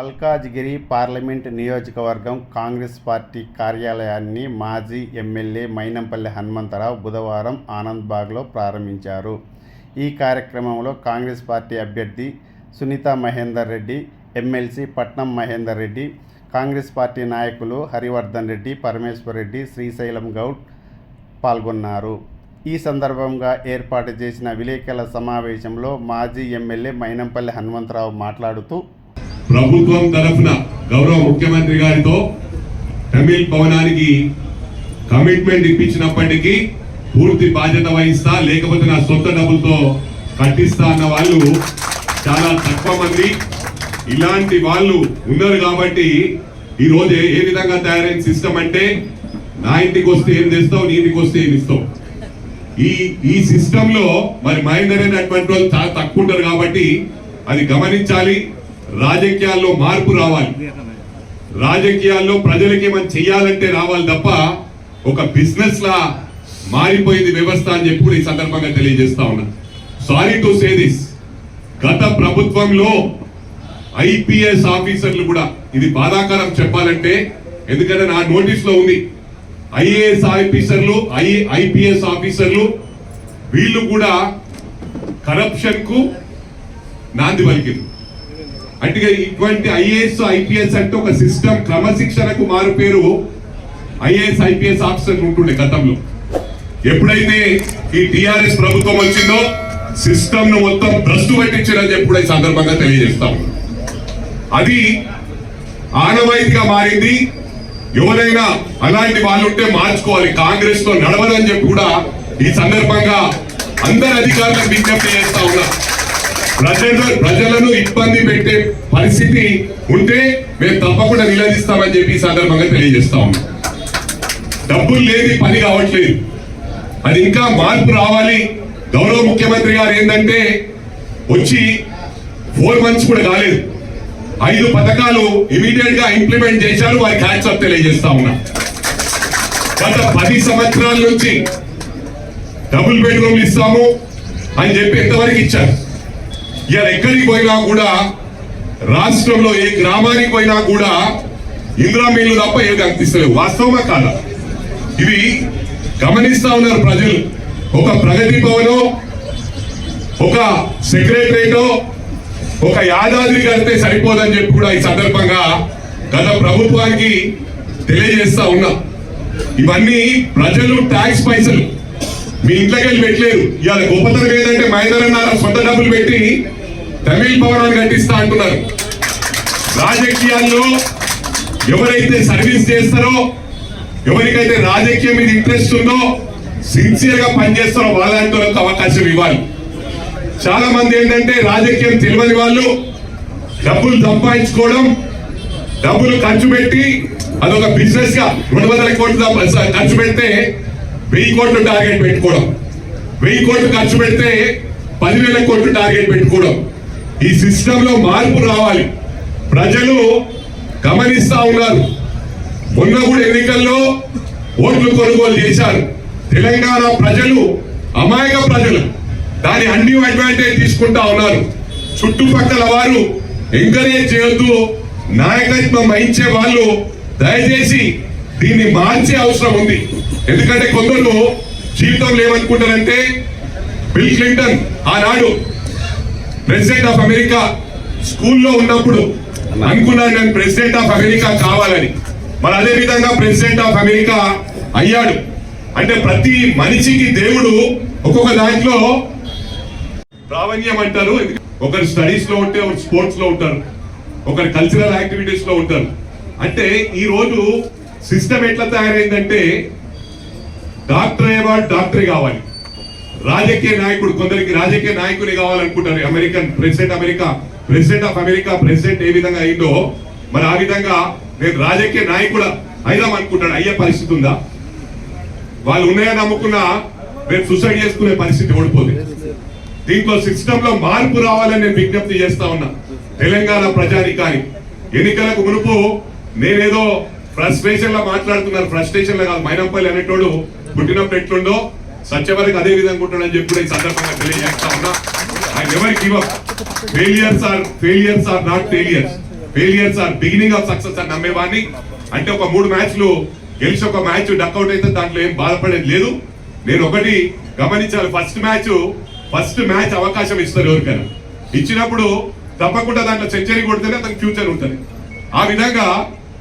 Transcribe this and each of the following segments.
Malkajgiri parliament నియోజకవర్గం Congress party కార్యాలయాన్ని మాజీ ఎమ్మెల్యే మైనంపల్లి హనుమంతరావు బుధవారం ఆనంద్బాగ్లో ప్రారంభించారు. ఈ కార్యక్రమంలో కాంగ్రెస్ పార్టీ అభ్యర్థి సునీత మహేందర్ రెడ్డి ఎమ్మెల్సీ పట్నం మహేందర్ రెడ్డి కాంగ్రెస్ పార్టీ నాయకులు హరివర్ధన్ రెడ్డి పరమేశ్వర్ రెడ్డి శ్రీశైలం గౌడ్ పాల్గొన్నారు. ఈ సందర్భంగా ఏర్పాటు చేసిన విలేకరుల సమావేశంలో మాజీ ఎమ్మెల్యే మైనంపల్లి హనుమంతరావు మాట్లాడుతూ ప్రభుత్వం తరఫున గౌరవ ముఖ్యమంత్రి గారితో తమిళ్ భవనానికి కమిట్మెంట్ ఇప్పించినప్పటికీ పూర్తి బాధ్యత వహిస్తా లేకపోతే నా సొంత డబ్బులతో కట్టిస్తా అన్న వాళ్ళు చాలా తక్కువ మంది. ఇలాంటి వాళ్ళు ఉన్నారు కాబట్టి ఈ రోజు ఏ- విధంగా తయారైన సిస్టమ్ అంటే నా ఇంటికి వస్తే ఏం తెస్తావు నీ ఇంటికి వస్తే ఏం ఇస్తావు? ఈ ఈ సిస్టమ్లో మరి మహేందర్ అనేటువంటి వాళ్ళు చాలా తక్కువ ఉంటారు కాబట్టి అది గమనించాలి. రాజకీయాల్లో మార్పు రావాలి. రాజకీయాల్లో ప్రజలకి మనం చెయ్యాలంటే రావాలి తప్ప ఒక బిజినెస్ లా మారిపోయింది వ్యవస్థ అని చెప్పి కూడా ఈ సందర్భంగా తెలియజేస్తా ఉన్నా. సారీ టు సే దిస్ గత ప్రభుత్వంలో ఐపీఎస్ ఆఫీసర్లు కూడా ఇది బాధాకరం చెప్పాలంటే ఎందుకంటే నా నోటీస్లో ఉంది. ఐఏఎస్ ఆఫీసర్లు ఐ ఐపీఎస్ ఆఫీసర్లు వీళ్ళు కూడా కరప్షన్కు నాంది పలికింది అంటే ఇటువంటి ఐఏఎస్ ఐపీఎస్ అంటే ఒక సిస్టమ్ క్రమశిక్షణకు మారు పేరు ఐఏఎస్ ఐపీఎస్ ఆఫీసర్ ఉంటుండే గతంలో. ఎప్పుడైతే ఈ టిఆర్ఎస్ ప్రభుత్వం వచ్చిందో సిస్టమ్ను మొత్తం భ్రష్టు పట్టించారని చెప్పి కూడా ఈ సందర్భంగా తెలియజేస్తాం అది ఆనవాయితీగా మారింది. ఎవరైనా అలాంటి వాళ్ళు ఉంటే మార్చుకోవాలి. కాంగ్రెస్తో నడవదని చెప్పి కూడా ఈ సందర్భంగా అందరి అధికారులకు విజ్ఞప్తి చేస్తా ఉన్నా. ప్రజలు ప్రజలను ఇబ్బంది పెట్టే పరిస్థితి ఉంటే మేము తప్పకుండా నిలదీస్తామని చెప్పి సందర్భంగా తెలియజేస్తా ఉన్నాం. డబ్బులు లేని పని కావట్లేదు. అది ఇంకా మార్పు రావాలి. గౌరవ ముఖ్యమంత్రి గారు ఏంటంటే వచ్చి ఫోర్ మంత్స్ కూడా కాలేదు. ఐదు పథకాలు ఇమీడియట్గా ఇంప్లిమెంట్ చేశారు. వారికి హ్యాట్సప్ తెలియజేస్తా ఉన్నా. గత పది సంవత్సరాల నుంచి డబుల్ బెడ్రూమ్లు ఇస్తాము అని చెప్పి ఎంతవరకు ఇచ్చారు? ఇలా ఎక్కడికి పోయినా కూడా రాష్ట్రంలో ఏ గ్రామానికి పోయినా కూడా ఇందిరా మిల్లు తప్ప ఏం కనిపిస్తలేవు వాస్తవమా కాదా? ఇవి గమనిస్తా ఉన్నారు ప్రజలు. ఒక ప్రగతి భవనం ఒక సెక్రటరేటో ఒక యాదాద్రి కడితే సరిపోదని చెప్పి కూడా ఈ సందర్భంగా గత ప్రభుత్వానికి తెలియజేస్తా ఉన్నా. ఇవన్నీ ప్రజలు ట్యాక్స్ పైసలు. మీ ఇంట్లోకి వెళ్ళి పెట్టలేరు. ఇవాళ గొప్పతనం ఏంటంటే మహేందర్ అన్నారా సొంత డబ్బులు పెట్టి తమిళ భవనాన్ని కట్టిస్తా అంటున్నారు. రాజకీయాల్లో ఎవరైతే సర్వీస్ చేస్తారో ఎవరికైతే రాజకీయం మీద ఇంట్రెస్ట్ ఉందో సిన్సియర్గా పనిచేస్తారో వాళ్ళంటి అవకాశం ఇవ్వాలి. చాలా మంది ఏంటంటే రాజకీయం తెలియని వాళ్ళు డబ్బులు సంపాదించుకోవడం డబ్బులు ఖర్చు పెట్టి అదొక బిజినెస్గా రెండు వందల కోట్లు ఖర్చు పెడితే వెయ్యి కోట్లు టార్గెట్ పెట్టుకోవడం. వెయ్యి కోట్లు ఖర్చు పెడితే పదివేల కోట్లు టార్గెట్ పెట్టుకోవడం. ఈ సిస్టమ్లో మార్పు రావాలి. ప్రజలు గమనిస్తా ఉన్నారు. మొన్న కూడా ఎన్నికల్లో ఓట్లు కొనుగోలు చేశారు. తెలంగాణ ప్రజలు అమాయక ప్రజలు. దాని అన్ని అడ్వాంటేజ్ తీసుకుంటా ఉన్నారు. చుట్టుపక్కల వారు ఎంకరేజ్ చేయొద్దు. నాయకత్వం వహించే వాళ్ళు దయచేసి దీన్ని మార్చే అవసరం ఉంది. ఎందుకంటే కొందరు జీవితంలో ఏమనుకుంటారంటే బిల్ క్లింటన్ ఆనాడు ప్రెసిడెంట్ ఆఫ్ అమెరికా స్కూల్లో ఉన్నప్పుడు అనుకున్నాను నేను ప్రెసిడెంట్ ఆఫ్ అమెరికా కావాలని. మరి అదే విధంగా ప్రెసిడెంట్ ఆఫ్ అమెరికా అయ్యాడు. అంటే ప్రతి మనిషికి దేవుడు ఒక్కొక్క దాంట్లో ప్రావణ్యం అంటారు. ఒకరు స్టడీస్లో ఉంటే ఒకరు స్పోర్ట్స్లో ఉంటారు ఒకరు కల్చరల్ యాక్టివిటీస్లో ఉంటారు. అంటే ఈ రోజు సిస్టమ్ ఎట్లా తయారైందంటే డాక్టర్ అయ్యేవాడు డాక్టరే కావాలి. రాజకీయ నాయకుడు కొందరికి రాజకీయ నాయకుని కావాలనుకుంటారు. American president America president of America president ఏ విధంగా అయిందో మరి ఆ విధంగా నేను రాజకీయ నాయకుడు అయిదాం అనుకుంటాడు అయ్యే పరిస్థితి ఉందా? వాళ్ళు ఉన్నాయని నమ్ముకున్నా రేపు సూసైడ్ చేసుకునే పరిస్థితి ఓడిపోదు. దీంట్లో సిస్టమ్లో మార్పు రావాలని నేను విజ్ఞప్తి చేస్తా ఉన్నా. తెలంగాణ ప్రజానికాని ఎన్నికలకు మునుపు నేనేదో ఫ్రస్ట్రేషన్లో మాట్లాడుతున్నారు. ఫ్రస్ట్రేషన్లో కాదు. మైనంపల్లి అనేటోడు పుట్టినప్పుడు ఎట్లుండో సత్యవరకు అదే విధంగా ఉంటాడని చెప్పి ఈ సందర్భంగా తెలియజేస్తా ఉన్నా. I never give up failures are failures are not failures failures are beginning of success అని నమ్మేవాడిని. అంటే ఒక మూడు మ్యాచ్లు గెలిచి ఒక మ్యాచ్ డక్అవుట్ అయితే దాంట్లో ఏం బాధపడేది లేదు. నేను ఒకటి గమనించాలి. ఫస్ట్ మ్యాచ్ ఫస్ట్ మ్యాచ్ అవకాశం ఇస్తారు ఎవరికైనా. ఇచ్చినప్పుడు తప్పకుండా దాంట్లో సెంచరీ కొడితేనే అతనికి ఫ్యూచర్ ఉంటుంది. ఆ విధంగా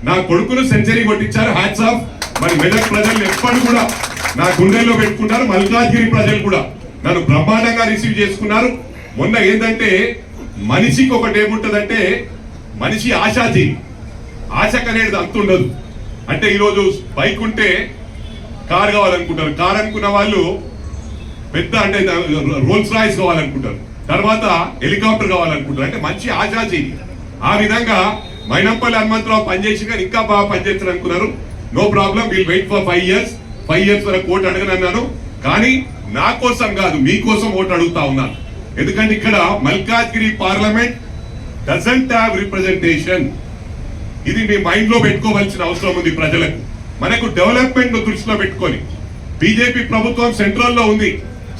నా కొడుకును సెంచరీ కొట్టించారు. హ్యాట్స్ ఆఫ్ మరి మెదక్ ప్రజలు ఎప్పటి కూడా నా గుండెల్లో పెట్టుకున్నారు మల్కాజ్గిరి ప్రజలు కూడా. నన్ను బ్రహ్మాండంగా రిసీవ్ చేసుకున్నారు. మొన్న ఏంటంటే మనిషికి ఒకటి ఏముంటుందంటే మనిషి ఆశాజీవి ఆశకు అనేది అంత ఉండదు. అంటే ఈరోజు బైక్ ఉంటే కార్ కావాలనుకుంటారు. కార్ అనుకున్న వాళ్ళు పెద్ద అంటే రోల్స్ రాయిస్ కావాలనుకుంటారు. తర్వాత హెలికాప్టర్ కావాలనుకుంటారు. అంటే మంచి ఆశాజీవి ఆ విధంగా మైనంపల్లి హనుమంతరావు పనిచేసి కానీ ఇంకా బాగా పనిచేస్తారు అనుకున్నారు no problem will wait for five years. Five years వరకు ఓటు అడగనన్నాను కానీ నా కోసం కాదు మీకోసం ఓటు అడుగుతా ఉన్నాను. ఎందుకంటే ఇక్కడ Malkajgiri parliament doesn't have representation ఇది మీ మైండ్లో పెట్టుకోవాల్సిన అవసరం ఉంది ప్రజలకు. మనకు డెవలప్మెంట్ను దృష్టిలో పెట్టుకొని బీజేపీ ప్రభుత్వం సెంట్రల్లో ఉంది.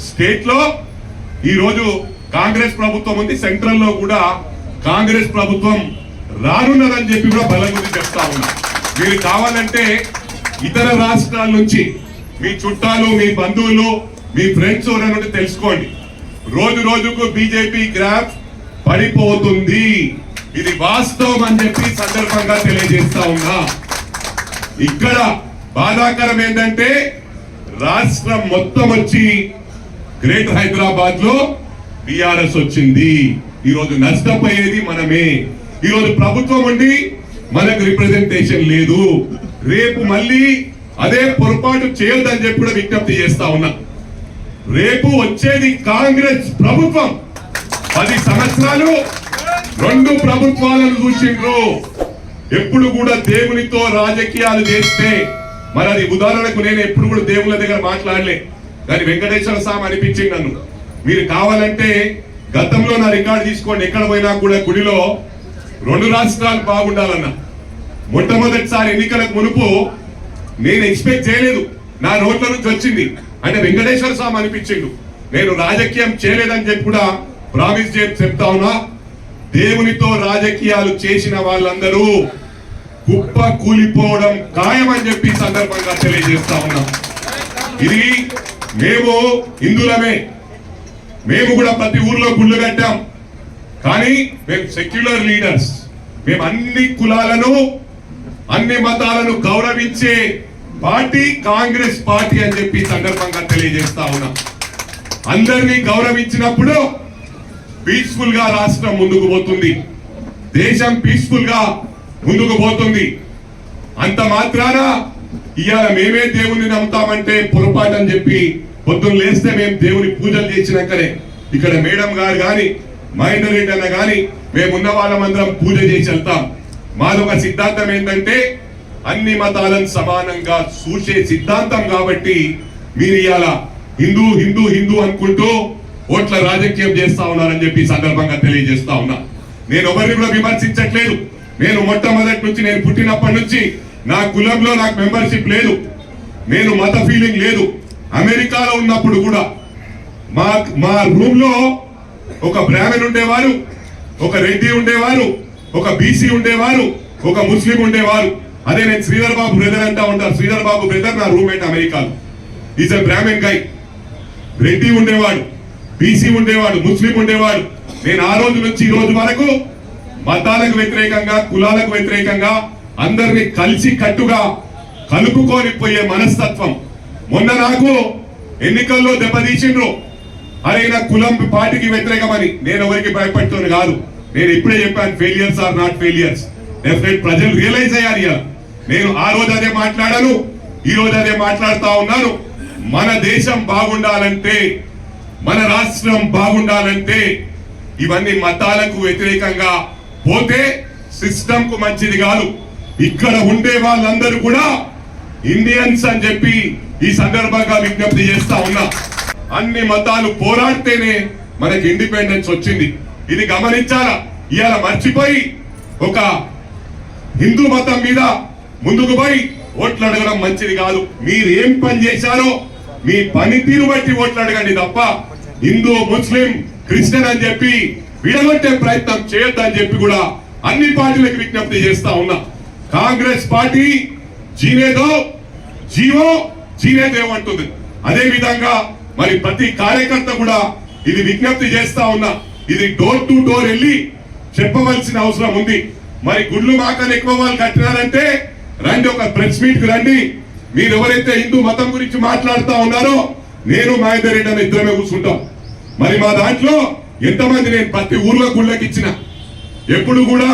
స్టేట్లో ఈ రోజు కాంగ్రెస్ ప్రభుత్వం ఉంది. సెంట్రల్లో కూడా కాంగ్రెస్ ప్రభుత్వం రానున్నదని చెప్పి కూడా బలం గురించి చెప్తా ఉన్నా. మీరు కావాలంటే ఇతర రాష్ట్రాల నుంచి మీ చుట్టాలు మీ బంధువులు మీ ఫ్రెండ్స్ ఎవరైనా తెలుసుకోండి. రోజు రోజుకు బీజేపీ గ్రాఫ్ పడిపోతుంది. ఇది వాస్తవం అని చెప్పి సందర్భంగా తెలియజేస్తా ఉన్నా. ఇక్కడ బాధాకరం ఏంటంటే రాష్ట్రం మొత్తం వచ్చి గ్రేటర్ హైదరాబాద్లో బీఆర్ఎస్ వచ్చింది. ఈరోజు నష్టపోయేది మనమే. ఈరోజు ప్రభుత్వం ఉండి మనకు రిప్రజెంటేషన్ లేదు. రేపు మళ్ళీ అదే పొరపాటు చేయొద్దని చెప్పి కూడా విజ్ఞప్తి చేస్తా ఉన్నా. రేపు వచ్చేది కాంగ్రెస్ ప్రభుత్వం. పది సంవత్సరాలు రెండు ప్రభుత్వాలను చూసిండ్రు. ఎప్పుడు కూడా దేవునితో రాజకీయాలు చేస్తే మరి అది ఉదాహరణకు నేను ఎప్పుడు కూడా దేవుళ్ళ దగ్గర మాట్లాడలే. కానీ వెంకటేశ్వర స్వామి అనిపించింది నన్ను. మీరు కావాలంటే గతంలో నా రికార్డు తీసుకోండి. ఎక్కడ పోయినా కూడా గుడిలో రెండు రాష్ట్రాలు బాగుండాలన్నా. మొట్టమొదటిసారి ఎన్నికలకు మునుపు నేను ఎక్స్పెక్ట్ చేయలేదు. నా నోట్ల నుంచి వచ్చింది. అంటే వెంకటేశ్వర స్వామి అనిపించిండు. నేను రాజకీయం చేయలేదని చెప్పి కూడా ప్రామిస్ చేసి చెప్తా ఉన్నా. దేవునితో రాజకీయాలు చేసిన వాళ్ళందరూ కుప్ప కూలిపోవడం ఖాయమని చెప్పి సందర్భంగా తెలియజేస్తా ఉన్నాం. ఇది మేము హిందులమే మేము కూడా ప్రతి ఊర్లో గుళ్ళు కట్టాం. కానీ మేము సెక్యులర్ లీడర్స్ మేము అన్ని కులాలను అన్ని మతాలను గౌరవించే పార్టీ కాంగ్రెస్ పార్టీ అని చెప్పి సందర్భంగా తెలియజేస్తా ఉన్నా. అందరినీ గౌరవించినప్పుడు పీస్ఫుల్గా రాష్ట్రం ముందుకు పోతుంది. దేశం పీస్ఫుల్గా ముందుకు పోతుంది. అంత మాత్రాన ఇవాళ మేమే దేవుణ్ణి నమ్ముతామంటే పొరపాటు అని చెప్పి పొద్దున్న లేస్తే మేము దేవుని పూజలు చేసినాకనే ఇక్కడ మేడం గారు కానీ మహేందర్ రెడ్డి అన్న కానీ మేమున్న వాళ్ళమందరం పూజ చేసి వెళ్తాం. మాదొక సిద్ధాంతం ఏంటంటే అన్ని మతాలను సమానంగా చూసే సిద్ధాంతం కాబట్టి మీరు ఇవాళ హిందూ హిందూ హిందూ అనుకుంటూ ఓట్ల రాజకీయం చేస్తా ఉన్నారని చెప్పి సందర్భంగా తెలియజేస్తా ఉన్నా. నేను ఎవరిని కూడా విమర్శించట్లేదు. నేను మొట్టమొదటి నుంచి నేను పుట్టినప్పటి నుంచి నా కులంలో నాకు మెంబర్షిప్ లేదు. నేను మత ఫీలింగ్ లేదు. అమెరికాలో ఉన్నప్పుడు కూడా మా మా రూమ్లో ఒక బ్రాహ్మణ్ ఉండేవారు ఒక రెడ్డి ఉండేవారు ఒక బీసీ ఉండేవారు ఒక ముస్లిం ఉండేవారు. అదే నేను శ్రీధర్ బాబు బ్రదర్ అంటా ఉంటారు శ్రీధర్ బాబు బ్రదర్ నా రూమ్మేట్ అమెరికాలో. Is a Brahmin guy Reddy ఉండేవాడు బీసీ ఉండేవాడు ముస్లిం ఉండేవాడు. నేను ఆ రోజు నుంచి ఈ రోజు వరకు మతాలకు వ్యతిరేకంగా కులాలకు వ్యతిరేకంగా అందరిని కలిసి కట్టుగా కలుపుకొని పోయే మనస్తత్వం. మొన్న నాకు ఎన్నికల్లో దెబ్బతీసిండ్రు. అరే నా కులం పార్టీకి వ్యతిరేకమని. నేను ఎవరికి భయపడుతుంది కాదు. నేను ఇప్పుడే చెప్పాను failures are not failures definite ప్రజలు రియలైజ్ అయ్యారు ఇలా నేను ఆ రోజు అదే మాట్లాడాను ఈ రోజు అదే మాట్లాడుతా ఉన్నాను. మన దేశం బాగుండాలంటే మన రాష్ట్రం బాగుండాలంటే ఇవన్నీ మతాలకు వ్యతిరేకంగా పోతే సిస్టమ్కు మంచిది కాదు. ఇక్కడ ఉండే వాళ్ళందరూ కూడా ఇండియన్స్ అని చెప్పి ఈ సందర్భంగా విజ్ఞప్తి చేస్తా ఉన్నా. అన్ని మతాలు పోరాడితేనే మనకి ఇండిపెండెన్స్ వచ్చింది. ఇది గమనించాలా? ఇవాళ మర్చిపోయి ఒక హిందూ మతం మీద ముందుకు పోయి ఓట్లు అడగడం మంచిది కాదు. మీరు ఏం పని చేశారో మీ పనితీరు బట్టి ఓట్లు అడగండి తప్ప హిందూ ముస్లిం క్రిస్టియన్ అని చెప్పి విడగొట్టే ప్రయత్నం చేయొద్దని చెప్పి కూడా అన్ని పార్టీలకు విజ్ఞప్తి చేస్తా ఉన్నా. కాంగ్రెస్ పార్టీ జీనేదో జీవో జీనేదేమంటుంది అదే విధంగా మరి ప్రతి కార్యకర్త కూడా ఇది విజ్ఞప్తి చేస్తా ఉన్నా. ఇది డోర్ టు డోర్ వెళ్ళి చెప్పవలసిన అవసరం ఉంది. మరి గుళ్ళు మాకని ఎక్కువ వాళ్ళు కట్టినారంటే రండి ఒక ప్రెస్ మీట్ రండి. మీరు ఎవరైతే హిందూ మతం గురించి మాట్లాడుతా ఉన్నారో నేను మహేందర్ రెడ్డి అని ఇద్దరమే కూర్చుంటాం. మరి మా దాంట్లో ఎంతమంది నేను ప్రతి ఊర్లో గుళ్ళకి ఇచ్చిన? ఎప్పుడు కూడా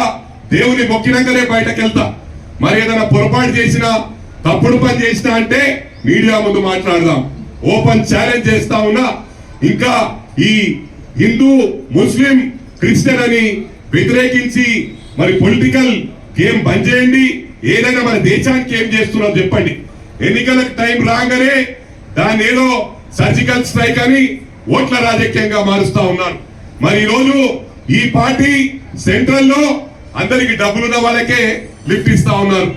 దేవుని మొక్కినాకనే బయటకు వెళ్తా. మరి ఏదైనా పొరపాటు చేసినా తప్పుడు పని చేసినా అంటే మీడియా ముందు మాట్లాడదాం. ఓపెన్ ఛాలెంజ్ చేస్తా ఉన్నా. ఇంకా ఈ హిందూ ముస్లిం క్రిస్టియన్ అని వ్యతిరేకించి మరి పొలిటికల్ గేమ్ బంద్ చేయండి. ఏదైనా మన దేశానికి ఏం చేస్తున్నారో చెప్పండి. ఎన్నికలకు టైం రాగానే దాన్ని ఏదో సర్జికల్ స్ట్రైక్ అని ఓట్ల రాజకీయంగా మారుస్తా ఉన్నారు. మరి ఈరోజు రోజు ఈ పార్టీ సెంట్రల్లో అందరికి డబ్బులున్న వాళ్ళకే లిఫ్ట్ ఇస్తా ఉన్నారు.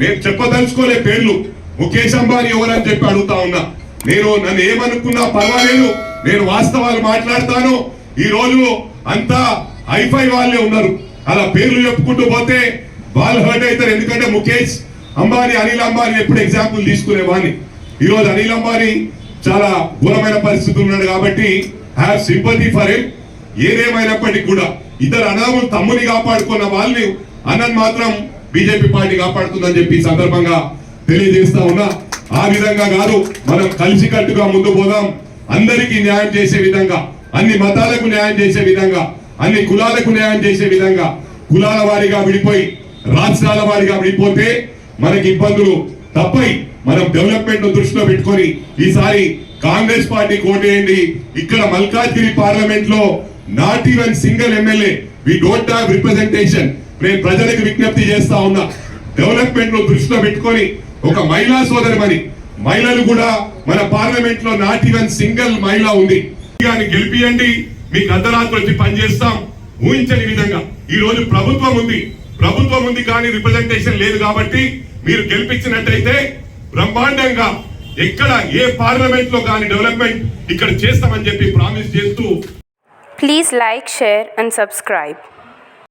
నేను చెప్పదలుచుకోలే పేర్లు. ముఖేష్ అంబానీ ఎవరని చెప్పి అడుగుతా ఉన్నా. నేను నన్ను ఏమనుకున్నా పర్వాలేదు. నేను వాస్తవాలు మాట్లాడతాను. ఈ రోజు అంతా హైఫై వాళ్ళే ఉన్నారు. అలా పేర్లు చెప్పుకుంటూ పోతే వాళ్ళు హర్ట్ అవుతారు. ఎందుకంటే ముఖేష్ అంబానీ అనిల్ అంబానీ ఎప్పుడు ఎగ్జాంపుల్ తీసుకునేవాడిని. ఈ రోజు అనిల్ అంబానీ చాలా ఘోరమైన పరిస్థితులు ఉన్నాడు కాబట్టి హ్యావ్ సింపతి ఫర్ హిమ్ ఏదేమైనప్పటికీ కూడా ఇద్దరు అనాములు తమ్ముని కాపాడుకున్న వాళ్ళని అన్నన్ మాత్రం బీజేపీ పార్టీ కాపాడుతుందని చెప్పి సందర్భంగా తెలియజేస్తా ఉన్నా. ఆ విధంగా కాదు మనం కలిసికట్టుగా ముందు పోదాం. అందరికీ న్యాయం చేసే విధంగా అన్ని మతాలకు న్యాయం చేసే విధంగా అన్ని కులాలకు న్యాయం చేసే విధంగా కులాల వారిగా విడిపోయి రాష్ట్రాల వారిగా విడిపోతే మనకి ఇబ్బందులు తప్పై మనం డెవలప్మెంట్ దృష్టిలో పెట్టుకొని ఈసారి కాంగ్రెస్ పార్టీ కోటేయండి. ఇక్కడ మల్కాజ్గిరి పార్లమెంట్లో not even single MLA we don't have representation. నేను ప్రజలకు విజ్ఞప్తి చేస్తా ఉన్నా డెవలప్మెంట్ను దృష్టిలో పెట్టుకొని ఒక మహిళా సోదరి మరి. మహిళలు కూడా మన పార్లమెంట్లో నాట్ ఈవెన్ సింగిల్ మహిళ ఉంది. గెలిపియండి మీకు అర్ధరాత్రి వచ్చి పనిచేస్తాం ఊహించని విధంగా. ఈ రోజు ప్రభుత్వం ఉంది. ప్రభుత్వం ఉంది కానీ రిప్రజెంటేషన్ లేదు కాబట్టి మీరు గెలిపించినట్టయితే బ్రహ్మాండంగా ఎక్కడ ఏ పార్లమెంట్లో కానీ డెవలప్మెంట్ ఇక్కడ చేస్తామని చెప్పి ప్రామిస్ చేస్తూ please like share and subscribe